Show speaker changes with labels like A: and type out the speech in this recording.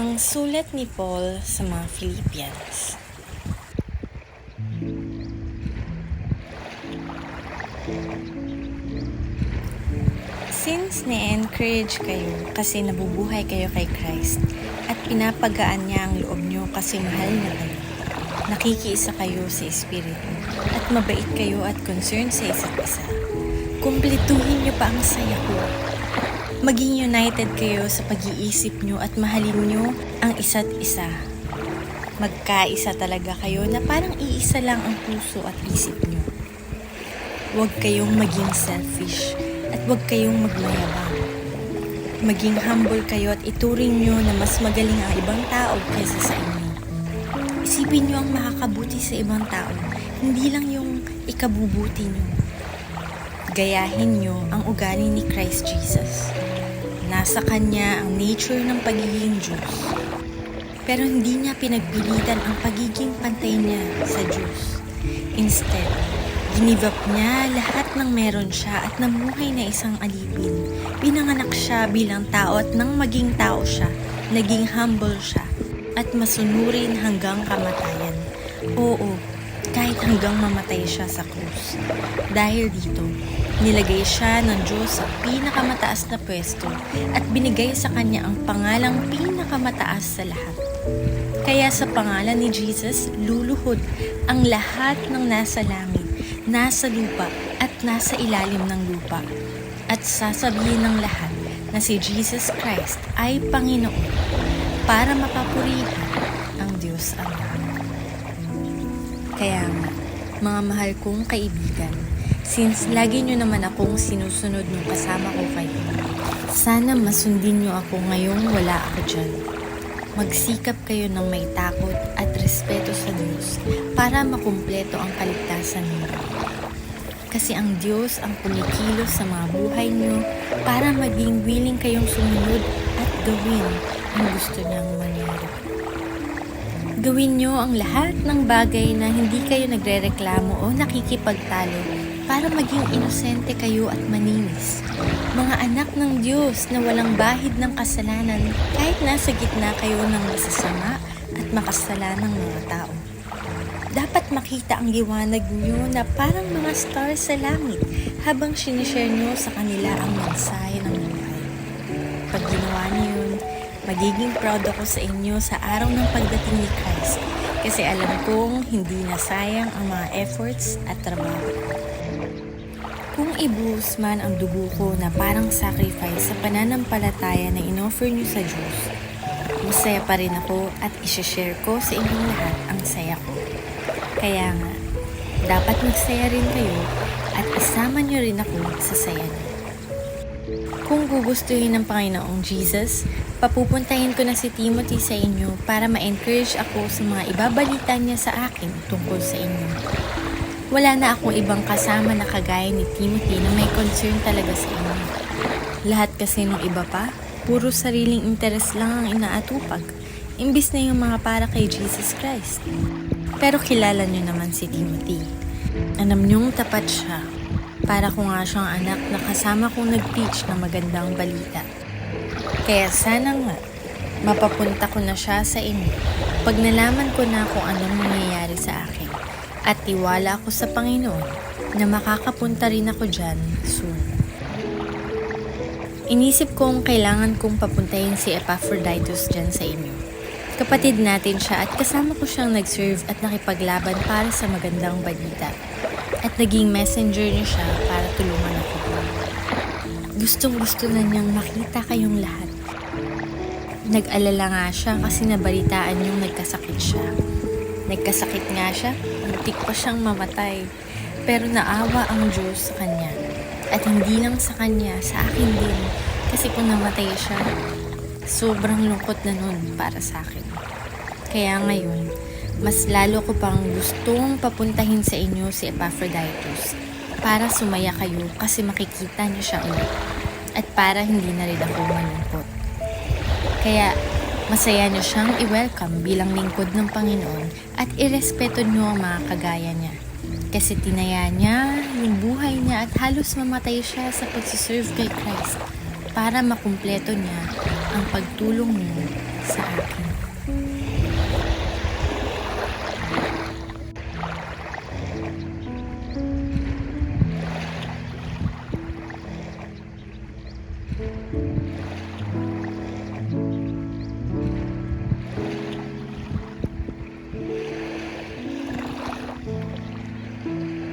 A: Ang sulat ni Paul sa mga Philippians. Since na-encourage kayo kasi nabubuhay kayo kay Christ at pinapagaan niya ang loob niyo kasi mahal niya kayo, nakikiisa kayo sa Espiritu at mabait kayo at concerned sa isa't isa, kumpletuhin niyo pa ang saya ko Maging united kayo sa pag-iisip nyo at mahalin nyo ang isa't isa. Magkaisa talaga kayo na parang iisa lang ang puso at isip nyo. Huwag kayong maging selfish at huwag kayong magmayabang. Maging humble kayo at ituring nyo na mas magaling ang ibang tao kaysa sa inyo. Isipin nyo ang makakabuti sa ibang tao, hindi lang yung ikabubuti nyo. Gayahin nyo ang ugali ni Christ Jesus. Nasa Kanya ang nature ng pagiging Diyos. Pero hindi niya pinagbilitan ang pagiging pantay niya sa Diyos. Instead, ginive up niya lahat ng meron siya at namuhay na isang alipin. Pinanganak siya bilang tao at nang maging tao siya, naging humble siya at masunurin hanggang kamatayan. Oo, kahit hanggang mamatay siya sa krus. Dahil dito, nilagay siya ng Diyos sa pinakamataas na pwesto at binigay sa kanya ang pangalang pinakamataas sa lahat. Kaya sa pangalan ni Jesus, luluhod ang lahat ng nasa langit, nasa lupa at nasa ilalim ng lupa. At sasabihin ng lahat na si Jesus Christ ay Panginoon para mapapurihan ang Diyos Ama. Kaya nga, mga mahal kong kaibigan, since lagi nyo naman akong sinusunod nung kasama ko kayo, sana masundin nyo ako ngayong wala ako dyan. Magsikap kayo ng may takot at respeto sa Diyos para makumpleto ang kaligtasan niyo. Kasi ang Diyos ang kumikilos sa mga buhay niyo para maging willing kayong sumunod at gawin ang gusto niyang mangyari. Gawin nyo ang lahat ng bagay na hindi kayo nagrereklamo o nakikipagtalo para maging inosente kayo at maninis. Mga anak ng Diyos na walang bahid ng kasalanan kahit nasa gitna kayo ng masasama at makasalanang mga tao. Dapat makita ang liwanag nyo na parang mga stars sa langit habang sinishare nyo sa kanila ang mensahe ng magiging proud ako sa inyo sa araw ng pagdating ni Christ kasi alam kong hindi nasayang ang mga efforts at trabaho. Kung ibuhos man ang dugo ko na parang sacrifice sa pananampalataya na inoffer niyo sa Diyos, masaya pa rin ako at isashare ko sa inyong lahat ang saya ko. Kaya nga, dapat magsaya rin kayo at isama niyo rin ako sa saya niyo. Kung gugustuhin ng Panginoong Jesus, papupuntahin ko na si Timothy sa inyo para ma-encourage ako sa mga ibabalita niya sa akin tungkol sa inyo. Wala na akong ibang kasama na kagaya ni Timothy na may concern talaga sa inyo. Lahat kasi nung iba pa, puro sariling interes lang ang inaatupag, imbis na yung mga para kay Jesus Christ. Pero kilala niyo naman si Timothy. Alam niyong tapat siya. Para ko nga siyang anak na kasama kong nag-teach ng magandang balita. Kaya sana nga, mapapunta ko na siya sa inyo pag nalaman ko na kung anong nangyayari sa akin. At tiwala ako sa Panginoon na makakapunta rin ako dyan soon. Inisip kong kailangan kong papuntahin si Epaphroditus dyan sa inyo. Kapatid natin siya at kasama ko siyang nag-serve at nakipaglaban para sa magandang balita. At naging messenger niya siya para tulungan ako. Gustong gusto na niyang makita kayong lahat. Nag-alala nga siya kasi nabalitaan niyong nagkasakit siya. Nagkasakit nga siya, muntik pa siyang mamatay. Pero naawa ang Diyos sa kanya. At hindi lang sa kanya, sa akin din. Kasi kung namatay siya, sobrang lungkot na nun para sa akin. Kaya ngayon, mas lalo ko pang gustong papuntahin sa inyo si Epaphroditus para sumaya kayo kasi makikita niyo siya ulit at para hindi na rin ako malungkot. Kaya masaya niyo siyang i-welcome bilang lingkod ng Panginoon at irespeto niyo ang mga kagaya niya. Kasi tinaya niya yung buhay niya at halos mamatay siya sa pagsiserve kay Christ. para makumpleto niya ang pagtulong mo sa akin. Thank you.